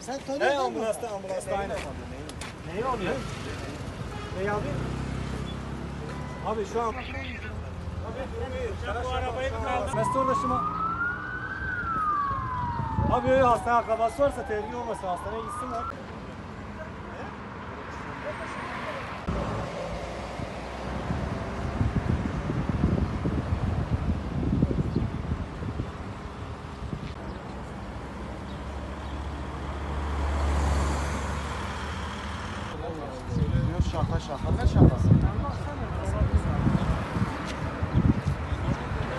Sen tanıyor musun? ambulansta ambulansta aynen. Neyi alıyor? Neyi alıyor? Abi şu an bu arabayı Mesle ulaşıma. Abi öyle hastane akrabası varsa tehlike olmasın. Hastaneye gitsinler. Şaka şaka ne şakası?